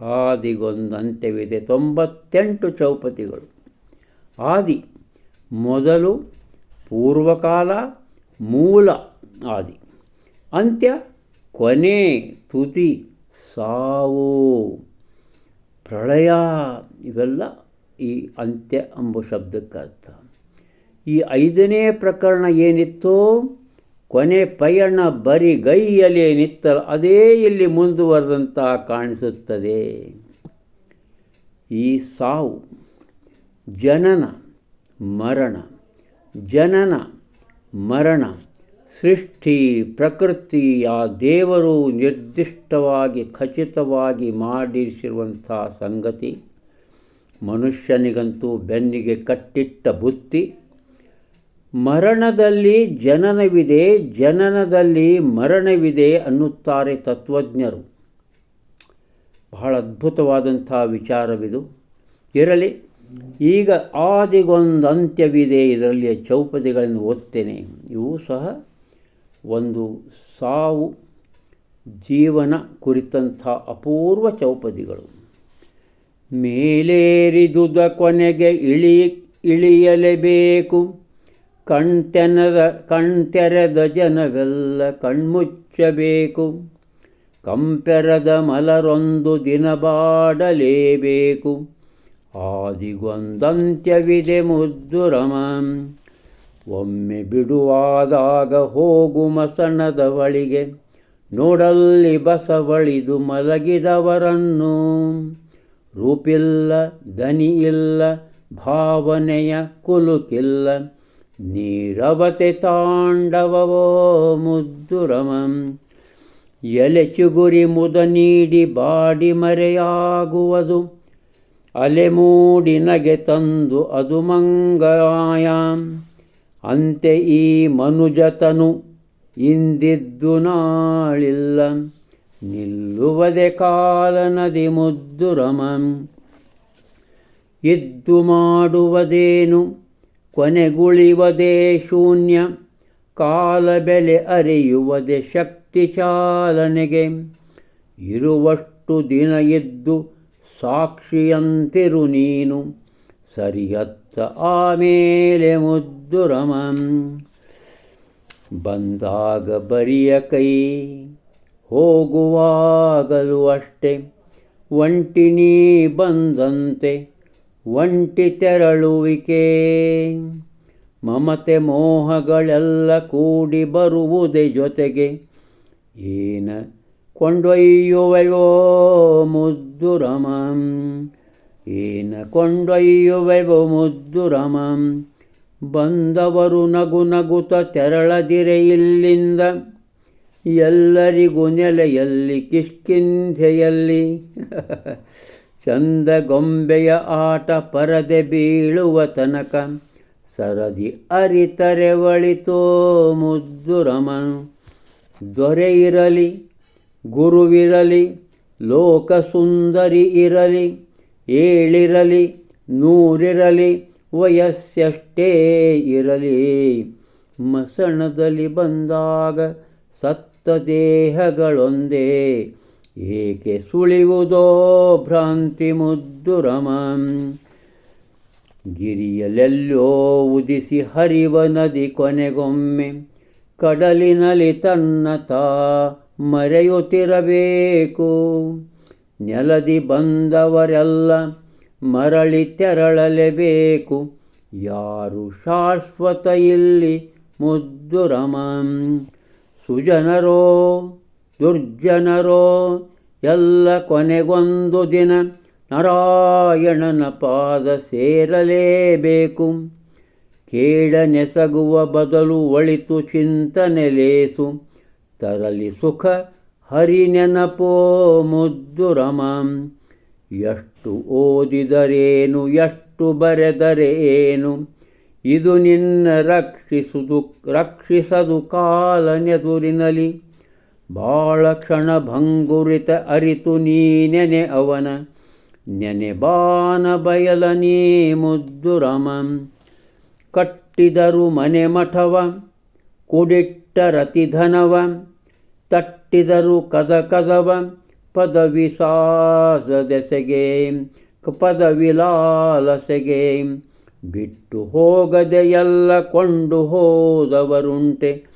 ಆದಿಗೊಂದಂತ್ಯವಿದೆ ತೊಂಬತ್ತೆಂಟು ಚೌಪತಿಗಳು. ಆದಿ ಮೊದಲು ಪೂರ್ವಕಾಲ ಮೂಲ ಆದಿ. ಅಂತ್ಯ ಕೊನೆ ತುದಿ ಸಾವು. ಪ್ರಳಯ ಇವೆಲ್ಲ ಈ ಅಂತ್ಯ ಎಂಬ ಶಬ್ದಕ್ಕರ್ಥ ಈ ಐದನೇ ಪ್ರಕರಣ ಏನಿತ್ತೋ ಕೊನೆ ಪಯಣ ಬರಿ ಗೈಯಲ್ಲಿ ನಿತ್ತ ಅದೇ ಇಲ್ಲಿ ಮುಂದುವರೆದಂತಹ ಕಾಣಿಸುತ್ತದೆ. ಈ ಸಾವು ಜನನ, ಮರಣ ಜನನ, ಮರಣ, ಸೃಷ್ಟಿ, ಪ್ರಕೃತಿ, ಆ ದೇವರು ನಿರ್ದಿಷ್ಟವಾಗಿ, ಖಚಿತವಾಗಿ ಮಾಡಿಸಿರುವಂಥ ಸಂಗತಿ, ಮನುಷ್ಯನಿಗಂತೂ ಬೆನ್ನಿಗೆ ಕಟ್ಟಿಟ್ಟ ಬುತ್ತಿ ಮರಣದಲ್ಲಿ ಜನನವಿದೆ, ಜನನದಲ್ಲಿ ಮರಣವಿದೆ ಅನ್ನುತ್ತಾರೆ ತತ್ವಜ್ಞರು. ಬಹಳ ಅದ್ಭುತವಾದಂಥ ವಿಚಾರವಿದು. ಇರಲಿ, ಈಗ ಆದಿಗೊಂದು ಅಂತ್ಯವಿದೆ, ಇದರಲ್ಲಿಯ ಚೌಪದಿಗಳನ್ನು ಓದ್ತೇನೆ. ಇವು ಸಹ ಒಂದು ಸಾವು, ಜೀವನ ಕುರಿತಂಥ ಅಪೂರ್ವ ಚೌಪದಿಗಳು. ಮೇಲೇರಿದುದ ಕೊನೆಗೆ ಇಳಿ, ಇಳಿಯಲೇಬೇಕು. ಕಣ್ತೆನದ, ಕಣ್ತೆರೆದ ಜನವೆಲ್ಲ ಕಣ್ಮುಚ್ಚಬೇಕು. ಕಂಪೆರದ ಮಲರೊಂದು ದಿನ ಬಾಡಲೇಬೇಕು. ಆದಿಗೊಂದಂತ್ಯವಿದೆ ಮುದ್ದು ರಮಂ. ಒಮ್ಮೆ ಬಿಡುವಾದಾಗ ಹೋಗು ಮಸಣದ ಬಳಿಗೆ. ನೋಡಲ್ಲಿ ಬಸವಳಿದು ಮಲಗಿದವರನ್ನು. ರೂಪಿಲ್ಲ, ದನಿಯಿಲ್ಲ, ಭಾವನೆಯ ಕುಲುಕಿಲ್ಲ. ನೀರವತೆ ತಾಂಡವವೋ ಮುದ್ದುರಮಂ. ಎಲೆ ಚಿಗುರಿ ಮುದ ನೀಡಿ ಬಾಡಿ ಮರೆಯಾಗುವುದು. ಅಲೆಮೂಡಿ ನಗೆ ತಂದು ಅದು ಮಂಗಾಯಾಮ್ ಅಂತೆ ಈ ಮನುಜತನು ಇಂದಿದ್ದು ನಾಳಿಲ್ಲ. ನಿಲ್ಲುವದೆ ಕಾಲ ನದಿ ಮುದ್ದುರಮಂ. ಇದ್ದು ಮಾಡುವುದೇನು? ಕೊನೆಗುಳಿವದೇ ಶೂನ್ಯ ಕಾಲ ಬೆಲೆ ಅರಿಯುವುದೇ ಶಕ್ತಿ ಚಾಲನೆಗೆ. ಇರುವಷ್ಟು ದಿನ ಇದ್ದು ಸಾಕ್ಷಿಯಂತಿರು ನೀನು, ಸರಿಯತ್ತ ಆಮೇಲೆ ಮುದ್ದುರಮಂ ಬಂದಾಗ ಬರಿಯ ಕೈ, ಹೋಗುವಾಗಲೂ ಅಷ್ಟೆ ಒಂಟಿನೀ ಬಂದಂತೆ ಒಂಟಿ ತೆರಳುವಿಕೆ. ಮಮತೆ ಮೋಹಗಳೆಲ್ಲ ಕೂಡಿ ಬರುವುದೇ ಜೊತೆಗೆ. ಏನ ಕೊಂಡೊಯ್ಯುವೆಯೋ ಮುದ್ದುರಮಂ. ಏನ ಕೊಂಡೊಯ್ಯುವೆವೋ ಮುದ್ದುರಮಂ. ಬಂದವರು ನಗು ನಗುತ ತೆರಳದಿರೆ ಇಲ್ಲಿಂದ. ಎಲ್ಲರಿಗೂ ನೆಲೆಯಲ್ಲಿ ಕಿಷ್ಕಿಂಧೆಯಲ್ಲಿ. ಚಂದ ಗೊಂಬೆಯ ಆಟ ಪರದೆ ಬೀಳುವ ತನಕ ಸರದಿ ಅರಿತರೆ ಒಳಿತೋ ಮುದ್ದುರಮನು ದೊರೆ ಇರಲಿ, ಗುರುವಿರಲಿ ಲೋಕ ಸುಂದರಿ ಇರಲಿ, ಏಳಿರಲಿ, ನೂರಿರಲಿ, ವಯಸ್ಸಷ್ಟೇ ಇರಲಿ. ಮಸಣದಲ್ಲಿ ಬಂದಾಗ ಸತ್ತ ದೇಹಗಳೊಂದೇ ಏಕೆ ಸುಳಿವುದೋ ಭ್ರಾಂತಿ ಮುದ್ದುರಮಂ ಗಿರಿಯಲೆಲ್ಲೋ ಉದಿಸಿ ಹರಿವ ನದಿ ಕೊನೆಗೊಮ್ಮೆ, ಕಡಲಿನಲ್ಲಿ ತನ್ನ ತಾ ಮರೆಯುತ್ತಿರಬೇಕು ನೆಲದಿ ಬಂದವರೆಲ್ಲ ಮರಳಿ ತೆರಳಲೇಬೇಕು. ಯಾರು ಶಾಶ್ವತ ಇಲ್ಲಿ ಮುದ್ದುರಮಂ ಸುಜನರೋ ದುರ್ಜನರೋ ಎಲ್ಲ ಕೊನೆಗೊಂದು ದಿನ ನಾರಾಯಣನ ಪಾದ ಸೇರಲೇಬೇಕು. ಕೇಡನೆಸಗುವ ಬದಲು ಒಳಿತು ಚಿಂತನೆ ಲೇಸು. ತರಲಿ ಸುಖ, ಹರಿ ನೆನಪೋ ಮುದ್ದುರಮಂ ಎಷ್ಟು ಓದಿದರೇನು, ಎಷ್ಟು ಬರೆದರೇನು? ಇದು ನಿನ್ನ ರಕ್ಷಿಸುದು, ರಕ್ಷಿಸದು ಕಾಲನೆದುರಿನಲಿ ಬಾಳ ಕ್ಷಣ ಭಂಗುರಿತ ಅರಿತು ನೀ ನೆನೆ ಅವನ. ನೆನೆ ಬಾನ ಬಯಲ ನೀ ಮುದ್ದು ಕಟ್ಟಿದರು ಮನೆ ಮಠವ, ಕುಡಿಟ್ಟ ರತಿಧನವ ತಟ್ಟಿದರು ಕದ ಕದವ, ಪದವಿ ಸಾಸದೆಸೆಗೆ. ಪದವಿ ಲಾಲಸೆಗೆ. ಬಿಟ್ಟು ಹೋಗದೆ ಎಲ್ಲ ಕೊಂಡು ಹೋದವರುಂಟೆ.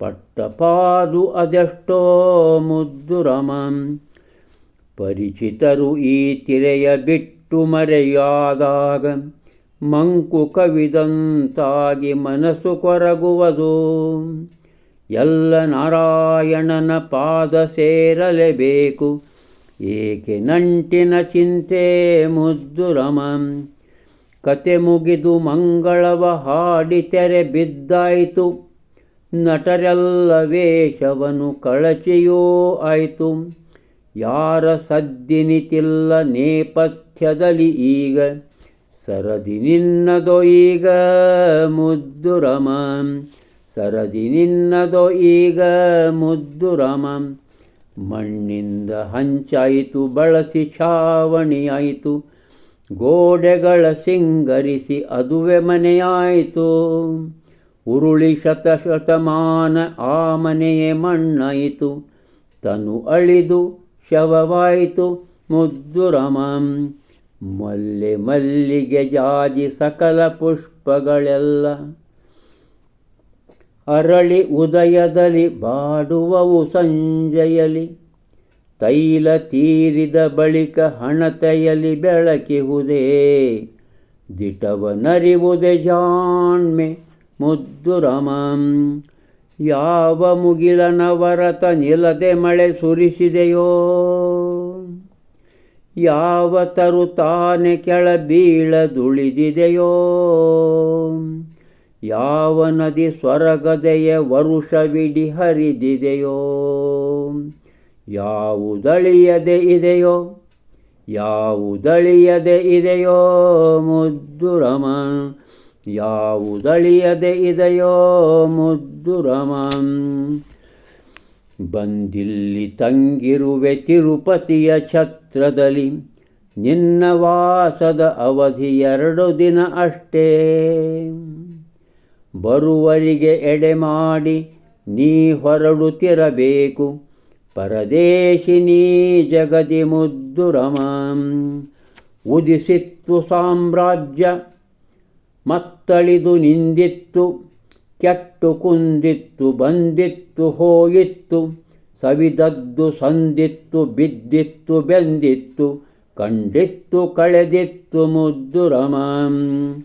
ಪಟ್ಟಪಾದು ಅದೆಷ್ಟೋ ಮುದ್ದುರಮಂ ಪರಿಚಿತರು ಈ ತಿರೆಯ ಬಿಟ್ಟು ಮರೆಯಾದಾಗ ಮಂಕು ಕವಿದಂತಾಗಿ ಮನಸ್ಸು ಕೊರಗುವುದು. ಎಲ್ಲ ನಾರಾಯಣನ ಪಾದ ಸೇರಲೇಬೇಕು, ಏಕೆ ನಂಟಿನ ಚಿಂತೆ ಮುದ್ದುರಮಂ ಕತೆ ಮುಗಿದು ಮಂಗಳವ ಹಾಡಿ ತೆರೆ ಬಿದ್ದಾಯಿತು. ನಟರೆಲ್ಲ ವೇಷವನು ಕಳಚೆಯೋ ಆಯಿತು. ಯಾರ ಸದ್ದಿನಿತಿಲ್ಲ ನೇಪಥ್ಯದಲ್ಲಿ ಈಗ. ಸರದಿ ನಿನ್ನದೋ ಈಗ ಮುದ್ದು ರಮಂ ಸರದಿ ನಿನ್ನದೋ ಈಗ ಮುದ್ದು ರಮಂ ಮಣ್ಣಿಂದ ಹಂಚಾಯಿತು, ಬಳಸಿ ಛಾವಣಿಯಾಯಿತು ಗೋಡೆಗಳ ಸಿಂಗರಿಸಿ ಅದುವೆ ಮನೆಯಾಯಿತು. ಉರುಳಿ ಶತಶತಮಾನ ಆ ಮನೆಯೇ ಮಣ್ಣಾಯಿತು. ತನು ಅಳಿದು ಶವವಾಯಿತು ಮುದ್ದುರಮಂ. ಮಲ್ಲೆ ಮಲ್ಲಿಗೆ ಜಾಜಿ ಸಕಲ ಪುಷ್ಪಗಳೆಲ್ಲ. ಅರಳಿ ಉದಯದಲ್ಲಿ ಬಾಡುವವು ಸಂಜೆಯಲಿ ತೈಲ ತೀರಿದ ಬಳಿಕ ಹಣತೆಯಲ್ಲಿ ಬೆಳಕಿಹುದೇ. ದಿಟವನರಿವುದೇ ಜಾಣ್ಮೆ. ಮುದ್ದು ರಮಂ. ಯಾವ ಮುಗಿಲನವರತ ನಿಲದೆ ಮಳೆ ಸುರಿಸಿದೆಯೋ? ಯಾವ ತರು ತಾನೆ ಕೆಳ ಬೀಳದುಳಿದಿದೆಯೋ ಯಾವ ನದಿ ಸ್ವರಗದೆಯ ವರುಷವಿಡಿ ಹರಿದಿದೆಯೋ? ಯಾವುದಳಿಯದೆ ಇದೆಯೋ? ಯಾವುದಳಿಯದೆ ಇದೆಯೋ ಮುದ್ದು ರಮನ್ ಯಾವುದಳಿಯದೆ ಇದೆಯೋ ಮುದ್ದುರಮಂ ಬಂದಿಲ್ಲಿ ತಂಗಿರುವೆ ತಿರುಪತಿಯ ಛತ್ರದಲ್ಲಿ, ನಿನ್ನ ವಾಸದ ಅವಧಿ ಎರಡು ದಿನ ಅಷ್ಟೇ. ಬರುವರಿಗೆ ಎಡೆ ಮಾಡಿ ನೀ ಹೊರಡುತ್ತಿರಬೇಕು ಪರದೇಶಿನಿ ಜಗದಿ ಮುದ್ದುರಮಂ ಉದಿಸಿತ್ತು ಸಾಮ್ರಾಜ್ಯ ಮತ್ತಳಿದು ನಿಂದಿತ್ತು, ಕೆಟ್ಟು ಕುಂದಿತ್ತು, ಬಂದಿತ್ತು ಹೋಯಿತ್ತು ಸವಿದದ್ದು ಸಂದಿತ್ತು, ಬಿದ್ದಿತ್ತು, ಬೆಂದಿತ್ತು, ಕಂಡಿತ್ತು, ಕಳೆದಿತ್ತು ಮುದ್ದು ರಮಂ.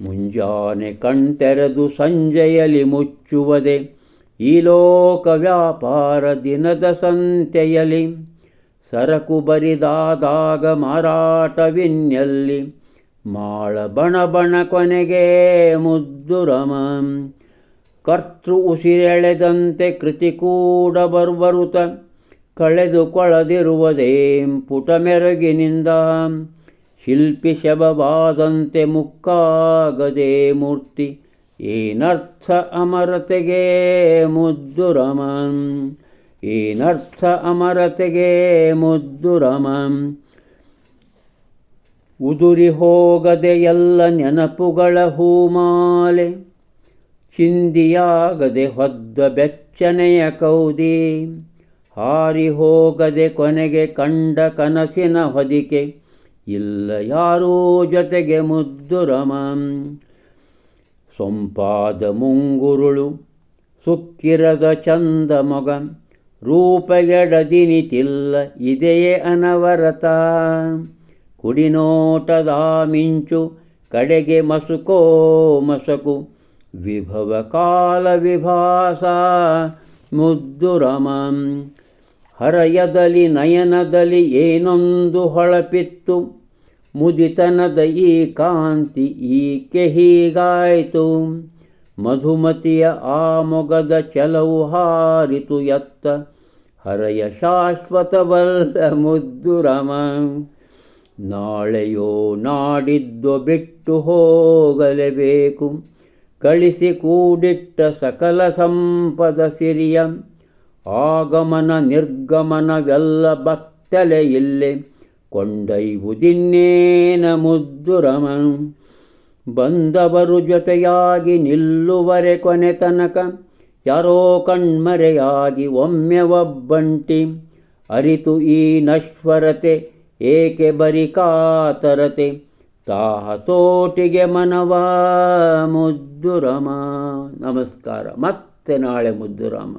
ಮುಂಜಾನೆ ಕಣ್ತೆರೆದು ಸಂಜೆಯಲ್ಲಿ ಮುಚ್ಚುವದೆ, ಈ ಲೋಕ ವ್ಯಾಪಾರ ದಿನದ ಸಂತೆಯಲ್ಲಿ, ಸರಕು ಬರಿದಾದಾಗ ಮಾರಾಟವಿನ್ಯಲ್ಲಿ ಮಾಳ ಬಣ ಬಣ ಕೊನೆಗೆ ಮುದ್ದು ರಮ. ಕರ್ತೃ ಉಸಿರೆಳೆದಂತೆ ಕೃತಿ ಕೂಡ ಬರ್ಬರುತ. ಕಳೆದುಕೊಳ್ಳದಿರುವುದೇಂ ಪುಟ ಮೆರಗಿನಿಂದ. ಶಿಲ್ಪಿ ಶಬವಾದಂತೆ ಮುಕ್ಕಾಗದೆ ಮೂರ್ತಿ. ಏನರ್ಥ ಅಮರತೆಗೆ ಮುದ್ದು ರಮಂ. ಏನರ್ಥ ಅಮರತೆಗೆ ಮುದ್ದು ರಮಂ. ಉದುರಿ ಹೋಗದೆ ಎಲ್ಲ ನೆನಪುಗಳ ಹೂಮಾಲೆ, ಚಿಂದಿಯಾಗದೆ ಹೊದ್ದ ಬೆಚ್ಚನೆಯ ಕೌದಿ, ಹಾರಿ ಹೋಗದೆ ಕೊನೆಗೆ ಕಂಡ ಕನಸಿನ ಹೊದಿಕೆ, ಇಲ್ಲ ಯಾರೋ ಜೊತೆಗೆ ಮುದ್ದು ರಮಂ, ಸೊಂಪಾದ ಮುಂಗುರುಳು, ಸುಕ್ಕಿರದ ಚಂದ ಮೊಗ ರೂಪಗೆಡದಿನಿತಿಲ್ಲ ಇದೆಯೇ ಅನವರತ. ಕುಡಿನೋಟದ ಮಿಂಚು ಕಡೆಗೆ ಮಸುಕೋ ಮಸಕು. ವಿಭವ ಕಾಲ ವಿಭಾಸ ಮುದ್ದುರಮಂ ಹರಯದಲ್ಲಿ ನಯನದಲ್ಲಿ ಏನೊಂದು ಹೊಳಪಿತ್ತು. ಮುದಿತನದ ಈ ಕಾಂತಿ ಈಕೆ ಹೀಗಾಯಿತು. ಮಧುಮತಿಯ ಆ ಮೊಗದ ಚಲವು ಹಾರಿತು ಎತ್ತ. ಹರಯ ಶಾಶ್ವತವಲ್ಲ ಮುದ್ದು ರಮ. ನಾಳೆಯೋ ನಾಡಿದ್ದು ಬಿಟ್ಟು ಹೋಗಲೇಬೇಕು. ಕಳಿಸಿ ಕೂಡಿಟ್ಟ ಸಕಲ ಸಂಪದ ಸಿರಿಯ. ಆಗಮನ ನಿರ್ಗಮನವೆಲ್ಲ ಬತ್ತಲೆ ಇಲ್ಲೆ. ಕೊಂಡೈವುದಿನ್ನೇನ ಮುದ್ದು ರಮನು ಬಂದವರು ಜೊತೆಯಾಗಿ ನಿಲ್ಲುವರೆ ಕೊನೆ ತನಕ. ಯಾರೋ ಕಣ್ಮರೆಯಾಗಿ ಒಮ್ಮೆ ಒಬ್ಬಂಟಿ ಅರಿತು ಈ ನಶ್ವರತೆ ಏಕೆ ಬರಿ ಕಾತರತೆ? ತಾಹ ತೋಟಿಗೆ ಮನವ ಮುದ್ದುರಮ. ನಮಸ್ಕಾರ. ಮತ್ತೆ ನಾಳೆ ಮುದ್ದುರಾಮ.